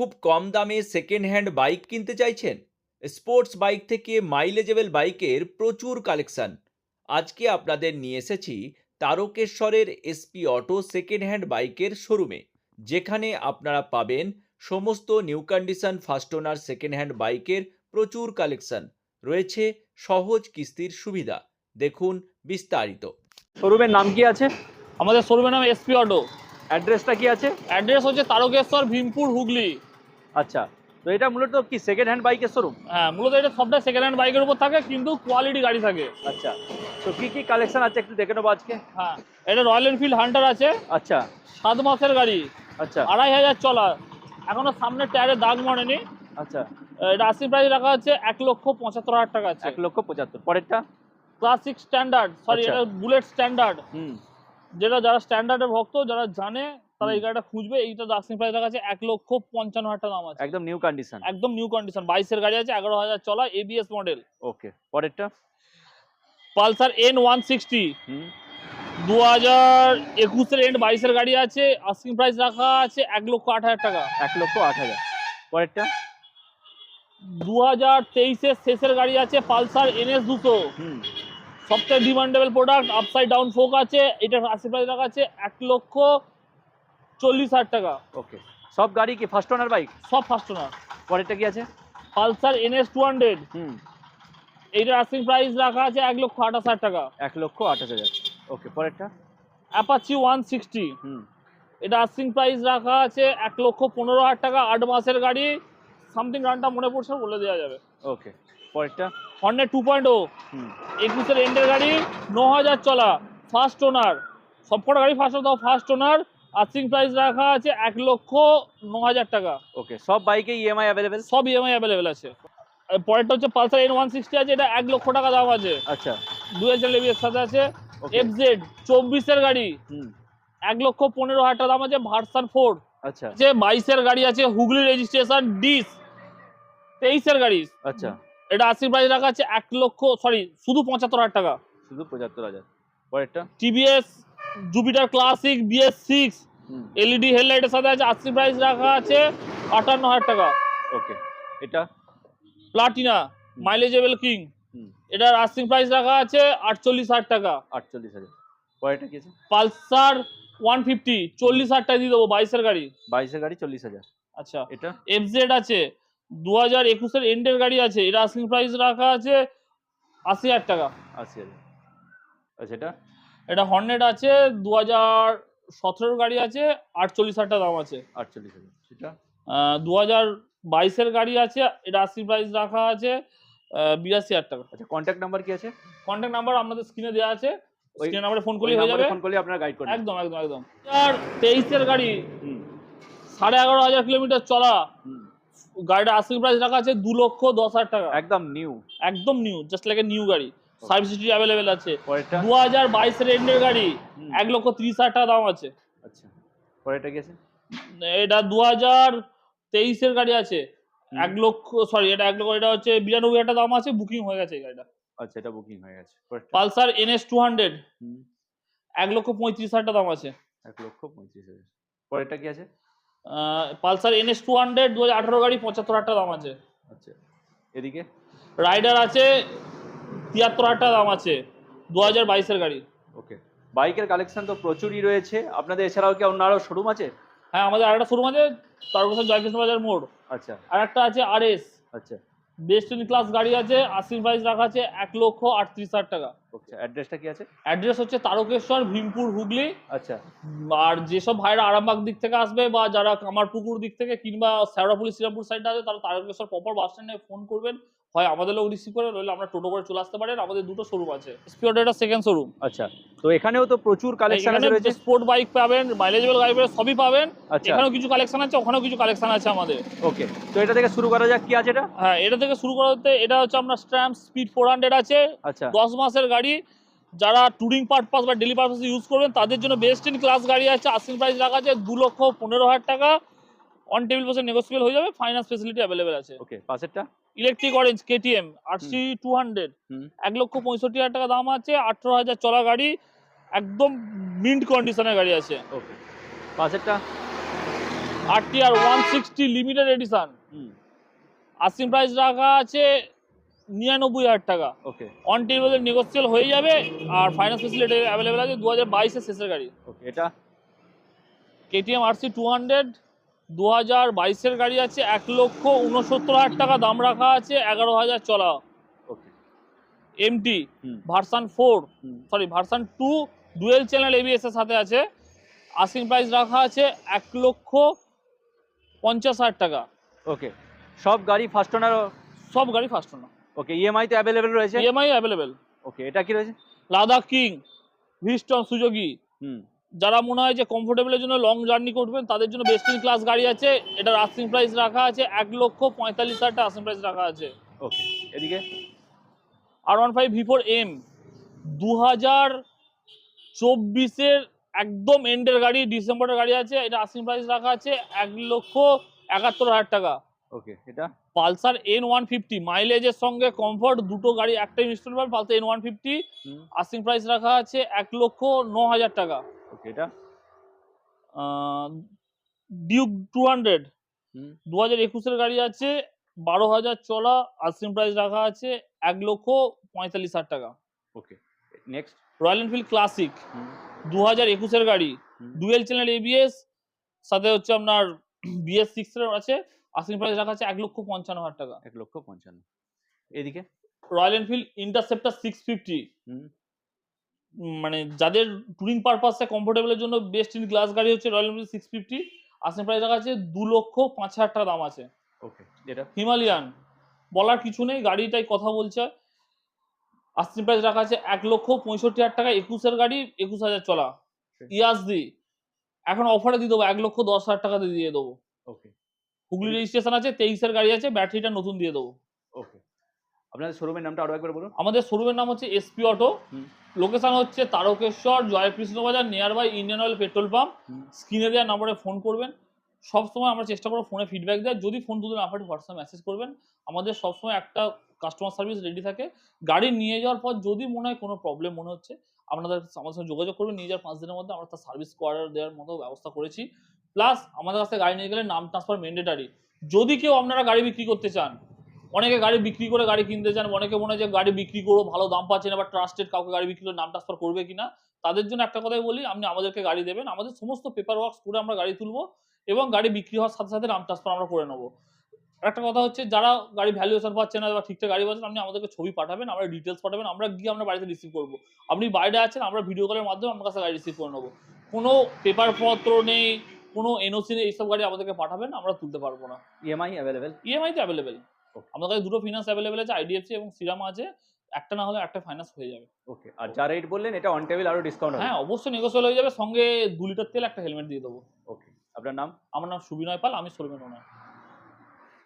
খুব কম দামে second hand bike কিনতে চাইছেন? স্পোর্টস বাইক থেকে মাইলেজেবল বাইকের প্রচুর কালেকশন আজকে আপনাদের নিয়ে এসেছি তারকেশ্বরের এসপি অটো সেকেন্ড হ্যান্ড বাইকের শোরুমে যেখানে আপনারা পাবেন সমস্ত new condition first owner second hand বাইকের প্রচুর কালেকশন রয়েছে সহজ কিস্তির সুবিধা। দেখুন বিস্তারিত। শোরুমের নাম কি আছে? আমাদের শোরুমের নাম এসপি অটো অ্যাড্রেসটা কি আছে? অ্যাড্রেস হচ্ছে তারকেশ্বর ভীমপুর হুগলি। আচ্ছা তো এটা মূলত কি সেকেন্ড হ্যান্ড বাইকের শোরুম হ্যাঁ মূলত এটা সবটা সেকেন্ড হ্যান্ড বাইকের উপর থাকে কিন্তু কোয়ালিটি গাড়ি থাকে। আচ্ছা তো কি কি কালেকশন আছে একটু দেখে নেব আজকে? হ্যাঁ এটা রয়্যাল এনফিল্ড হান্টার আছে আচ্ছা। সাত মাসের গাড়ি আচ্ছা। আড়াই হাজার চলা এখনও সামনে টায়ারে দাগ মরেনি। আচ্ছা। এটা আশি প্রাইস রাখা আছে এক লক্ষ পঁচাত্তর হাজার টাকা আছে। এক লক্ষ পঁচাত্তর পরেরটা? Classic standard sorry. এটা বুলেট স্ট্যান্ডার্ড হুম। যেটা যারা স্ট্যান্ডার্ডের ভক্ত যারা জানে তারা এই গাড়িটা খুঁজবে এইটা আশি প্রাইস রাখা আছে এক লক্ষ পঞ্চান্ন হাজার টাকা দাম আছে। একদম নিউ কন্ডিশন একদম নিউ কন্ডিশন বাইশের গাড়ি আছে এগারো হাজার চলা এবিএস মডেল ওকে পরেরটা? পালসার এন ওয়ান সিক্সটি দু হাজার একুশের এন্ড বাইশের গাড়ি আছে আস্কিং প্রাইস রাখা আছে এক লক্ষ আট হাজার টাকা। এক লক্ষ আট হাজার। পরেরটা? দু হাজার তেইশের শেষের গাড়ি আছে পালসার এনএস দুশো। হুম। সবথেকে demandable product upside down fork আছে এটা আশি প্রাইস রাখা আছে এক লক্ষ চল্লিশ হাজার টাকা। ওকে। সব গাড়ি কি ফার্স্ট ওনার বাইক সব ফার্স্ট ওনার পরেরটা কি আছে? Pulsar NS two hundred hmm. এইটার আস্কিং প্রাইস রাখা আছে এক লক্ষ আঠাশ হাজার টাকা। এক লক্ষ আঠাশ হাজার। ওকে পরেরটা? Apache one sixty hmm. এটা আস্কিং প্রাইস রাখা আছে এক লক্ষ পনেরো হাজার টাকা। আট মাসের গাড়ি। সামথিং রানটা মনে পড়ছে বলে দেওয়া যাবে। ওকে পরেরটা? হর্নের টু পয়েন্ট ও হুম। একুশের এন্ডের গাড়ি ন হাজার চলা। ফার্স্ট ওনার সবকটা গাড়ি ফার্স্ট দাও। ফার্স্ট ওনার আস্কিং প্রাইস রাখা আছে এক লক্ষ ন হাজার টাকা। ওকে সব বাইকে ইএমআই অ্যাভেলেবেল সব ইএমআই অ্যাভেলেবেল আছে। পরেরটা হচ্ছে পালসার এন ওয়ান সিক্সটি আছে এটা এক লক্ষ টাকা দাম আছে। আচ্ছা। দু হাজার লেবি একসাথে আছে। এফ জেড চব্বিশের গাড়ি। হুম। এক লক্ষ পনেরো হাজার টাকা দাম আছে ভার্সান ফোর আচ্ছা। যে বাইশের গাড়ি আছে হুগলি রেজিস্ট্রেশন ডিস তেইশের গাড়ি। আচ্ছা। এটা আশি প্রাইস রাখা আছে এক লক্ষ সরি শুধু পঁচাত্তর হাজার টাকা। শুধু পঁচাত্তর হাজার। পরেরটা? TVS Jupiter classic BS six LED হেডলাইটের সাথে আছে আশি প্রাইস রাখা আছে আটান্ন হাজার টাকা। ওকে এটা? প্লাটিনা মাইলেজেবল কিং এটার আস্কিং প্রাইস রাখা আছে আটচল্লিশ হাজার টাকা। আটচল্লিশ হাজার। পরেরটা কি আছে? পালসার ওয়ান ফিফটি চল্লিশ হাজার টাকা দিয়ে দেবো বাইশের গাড়ি। বাইশের গাড়ি চল্লিশ হাজার। আচ্ছা। এটা? এফজেড আছে দু হাজার একুশের এন্ডের গাড়ি আছে এটা আস্কিং প্রাইস রাখা আছে আশি হাজার টাকা। আশি হাজার। আচ্ছা এটা এটা হর্নেট আছে দু হাজার সতেরোর গাড়ি আছে আটচল্লিশ হাজার টাকা দাম আছে। আটচল্লিশ হাজার এটা দু হাজার বাইশের গাড়ি আছে এটা আশি প্রাইস রাখা আছে বিরাশি হাজার টাকা। আচ্ছা কন্ট্যাক্ট নাম্বার কি আছে? কন্ট্যাক্ট নাম্বার আমাদের স্ক্রিনে দেওয়া আছে স্ক্রিনে নাম্বারে ফোন করলেই হয়ে যাবে। ফোন করলে আপনারা গাইড করবেন। একদম একদম একদম। আর তেইশের গাড়ি সাড়ে এগারো হাজার কিলোমিটার চলা। গাড়িটা আশি প্রাইস রাখা আছে দু লক্ষ দশ হাজার টাকা। একদম নিউ একদম new just like a new গাড়ি। সার্ভিস হিস্ট্রি অ্যাভেলেবেল আছে। দু হাজার বাইশের এন্ডের গাড়ি এক লক্ষ ত্রিশ হাজার টাকা দাম আছে। আচ্ছা। পরেরটা কি আছে এটা দু হাজার তেইশের গাড়ি আছে। এক লক্ষ সরি এটা এক লক্ষ এটা হচ্ছে বিরানব্বই হাজার দাম আছে বুকিং হয়ে গেছে এই গাড়িটা। আচ্ছা এটা বুকিং হয়ে গেছে। পালসার এনএস টু হান্ড্রেড এক লক্ষ পঁয়ত্রিশ হাজার টাকা দাম আছে। এক লক্ষ পঁয়ত্রিশ হাজার। পরেরটা কি আছে? পালসার এনএস টু হান্ড্রেড দু হাজার আঠারো গাড়ি পঁচাত্তর হাজার দাম আছে। আচ্ছা। এদিকে? রাইডার আছে তিয়াত্তর হাজার টাকা দাম আছে। দু হাজার বাইশের গাড়ি। ওকে। বাইকের কালেকশন তো প্রচুরই রয়েছে। আপনাদের এছাড়াও কি অন্য আরও শোরুম আছে? হ্যাঁ আমাদের আরেকটা শোরুম আছে তারপর জয়কৃষ্ণ বাজার মোড়। আচ্ছা। আর একটা আছে আর এস আচ্ছা। বেস্ট ইন ক্লাস গাড়ি আছে আশি প্রাইস রাখা আছে এক লক্ষ আটত্রিশ হাজার টাকা। ওকে অ্যাড্রেসটা কি আছে? অ্যাড্রেস হচ্ছে তারকেশ্বর ভীমপুর হুগলি। আচ্ছা। আর যেসব ভাইরা আরামবাগ দিক থেকে আসবে বা যারা কামারপুকুর দিক থেকে কিংবা শ্যাওড়াপুলি শ্রীরামপুর সাইডে আছে তারা তারকেশ্বর প্রপার বাস স্ট্যান্ডে ফোন করবেন। হয় আমাদের লোক রিসিভ করে নইলে আমরা টোটো করে চলে আসতে পারেন আমাদের দুটো শোরুম আছে। স্পিওর এটা সেকেন্ড শোরুম আচ্ছা তো এখানেও তো প্রচুর কালেকশন রয়েছে? স্পোর্ট বাইক পাবেন মাইলেজেবল গাড়ি পাবেন সবই পাবেন। আচ্ছা। এখানেও কিছু কালেকশন আছে ওখানেও কিছু কালেকশন আছে আমাদের। ওকে তো এটা থেকে শুরু করা যাক কি আছে এটা? হ্যাঁ এটা থেকে শুরু করতে এটা হচ্ছে আপনার স্ট্র্যাম্প স্পিড ফোর হান্ড্রেড আছে। আচ্ছা। দশ মাসের গাড়ি যারা ট্যুরিং পারপাস বা ডেলি পারপাসে ইউজ করবেন তাদের জন্য বেস্ট ইন ক্লাস গাড়ি আছে আস্কিং প্রাইস রাখা আছে দু লক্ষ পনেরো হাজার টাকা। অন টেবিল পার্সেন্ট নেগোসিয়েবল হয়ে যাবে ফাইন্যান্স ফেসিলিটি অ্যাভেলেবেল আছে। ওকে পাশেরটা? Electric orange KTM RC two hundred এক লক্ষ পঁয়ষট্টি হাজার টাকা দাম আছে আঠেরো হাজার চলা গাড়ি একদম মিন্ট কন্ডিশনের গাড়ি আছে। ওকে পাশেরটা? R T R one sixty limited edition asking price রাখা আছে নিরানব্বই হাজার টাকা। ওকে অন টেবিলে নেগোসিয়েল হয়ে যাবে আর ফাইন্যান্স ফেসিলিটি অ্যাভেলেবেল আছে দু হাজার বাইশের শেষের গাড়ি। ওকে এটা? কেটিএম আরসি টু হান্ড্রেড দু হাজার বাইশের গাড়ি আছে এক লক্ষ উনসত্তর হাজার টাকা দাম রাখা আছে এগারো হাজার চলা। Okay MT version four sorry version two dual channel ABS এর সাথে আছে। আস্কিং প্রাইস রাখা আছে এক লক্ষ পঞ্চাশ হাজার টাকা। ওকে সব গাড়ি ফার্স্ট ওনার সব গাড়ি ফার্স্ট না ওকে ইএমআই তো অ্যাভেলেবেল রয়েছে? ইএমআই অ্যাভেলেবেল ওকে এটা কি রয়েছে? লাদাখ কিং ভিস্টন সুযোগী হুম। যারা মনে হয় যে কমফোর্টেবলের জন্য লং জার্নি করবেন তাদের জন্য বেস্ট ইন ক্লাস গাড়ি আছে। এটার আস্কিং প্রাইস রাখা আছে এক লক্ষ পঁয়তাল্লিশ হাজার টাকা আস্কিং প্রাইস রাখা আছে। ওকে এদিকে? R one five V four M দু হাজার চব্বিশের একদম এন্ডের গাড়ি ডিসেম্বরের গাড়ি আছে এটা আস্কিং প্রাইস রাখা আছে এক লক্ষ একাত্তর হাজার টাকা। ওকে এটা? পালসার এন ওয়ান ফিফটি মাইলেজের সঙ্গে কমফর্ট দুটো গাড়ি একটাই ইনস্টল পাবেন Pulsar N one fifty asking price রাখা আছে এক লক্ষ ন হাজার টাকা। ওকে এটা? ডিউক টু হান্ড্রেড দু হাজার একুশের গাড়ি আছে বারো হাজার চলা আস্কিং প্রাইস রাখা আছে এক লক্ষ পঁয়তাল্লিশ হাজার টাকা। Okay next Royal Enfield classic দু হাজার একুশের গাড়ি ডুয়েল চ্যানেল এবিএস সাথে হচ্ছে আপনার বিএস সিক্স এর আছে আস্কিং প্রাইস রাখা আছে এক লক্ষ পঞ্চান্ন হাজার টাকা। এক লক্ষ পঞ্চান্ন। এদিকে? Royal Enfield Interceptor six fifty যাদের টুরিং পারপাসে কমফোর্টেবলের জন্য বেস্ট ইন গ্লাস গাড়ি হচ্ছে Royal Enfield six fifty asking price রাখা আছে দু লক্ষ পাঁচ হাজার টাকা দাম আছে। ওকে এটা হিমালয়ান বলার কিছু নেই গাড়িটাই কথা বলছে। আস্কিং প্রাইস রাখা আছে এক লক্ষ পঁয়ষট্টি হাজার টাকা একুশের গাড়ি একুশ হাজার চলা। ইয়াসদি এখন অফারে দিয়ে দেবো এক লক্ষ দশ হাজার টাকা দিয়ে দিয়ে দেবো। ওকে হুগলি রেজিস্ট্রেশন আছে তেইশের গাড়ি আছে ব্যাটারিটা নতুন দিয়ে দেবো। ওকে আপনাদের শোরুমের নামটা আরও একবার বলুন। আমাদের শোরুমের নাম হচ্ছে এসপি অটো। লোকেশন হচ্ছে তারকেশ্বর জয়কৃষ্ণ বাজার near by Indian Oil petrol pump স্ক্রিনে দেওয়া নম্বরে ফোন করবেন। সবসময় আমরা চেষ্টা করব ফোনে ফিডব্যাক দেয় যদি ফোন তুলতে না হোয়াটসঅ্যাপ মেসেজ করবেন আমাদের সবসময় একটা কাস্টমার সার্ভিস রেডি থাকে। গাড়ি নিয়ে যাওয়ার পর যদি মনে হয় কোনো প্রবলেম মনে হচ্ছে আপনাদের আমাদের সঙ্গে যোগাযোগ করবেন। নিয়ে যাওয়ার পাঁচ দিনের মধ্যে আমরা তার সার্ভিস করার দেওয়ার মতো ব্যবস্থা করেছি। প্লাস আমাদের কাছে গাড়ি নিয়ে গেলে নাম ট্রান্সফার ম্যান্ডেটারি যদি কেউ আপনারা গাড়ি বিক্রি করতে চান অনেকে গাড়ি বিক্রি করে গাড়ি কিনতে চান অনেকে মনে হয় যে গাড়ি বিক্রি করো ভালো দাম পাচ্ছেন আবার ট্রাস্টেড কাউকে গাড়ি বিক্রি করে নাম ট্রান্সফার করবে কিনা তাদের জন্য একটা কথাই বলি আপনি আমাদেরকে গাড়ি দেবেন আমাদের সমস্ত পেপার ওয়ার্কস করে আমরা গাড়ি তুলবো এবং গাড়ি বিক্রি হওয়ার সাথে সাথে নাম ট্রান্সফার আমরা করে নেব। একটা কথা হচ্ছে যারা গাড়ি ভ্যালুয়েশন পাচ্ছে না বা ঠিকঠাক গাড়ি পাচ্ছেন আপনি আমাদেরকে ছবি পাঠাবেন আমরা ডিটেলস পাঠাবেন আমরা গিয়ে আমরা বাড়িতে রিসিভ করব। আপনি বাইরে আছেন আমরা ভিডিও কলের মাধ্যমে আপনার কাছে গাড়ি রিসিভ করে নেব। কোনো পেপার পত্র নেই কোনো এনওসি নেই এইসব গাড়ি আমাদেরকে পাঠাবেন আমরা তুলতে পারব না। ইএমআই অ্যাভেলেবেল ইএমআই তো অ্যাভেলেবেল. আমাদের কাছে দুটো ফিনান্স অ্যাভেলেবেল আছে আইডিএফসি এবং সিরাম আছে একটা না হলে একটা ফাইন্যান্স হয়ে যাবে। ওকে আর যা রেট বললেন এটা অন টেবিল আরও ডিসকাউন্ট হবে। হ্যাঁ অবশ্যই নেগোসিয়েবল হয়ে যাবে সঙ্গে দু লিটার তেল একটা হেলমেট দিয়ে দেবো। ওকে আপনার নাম? আমার নাম সুবিনয় পাল আমি শোরুমের ওনার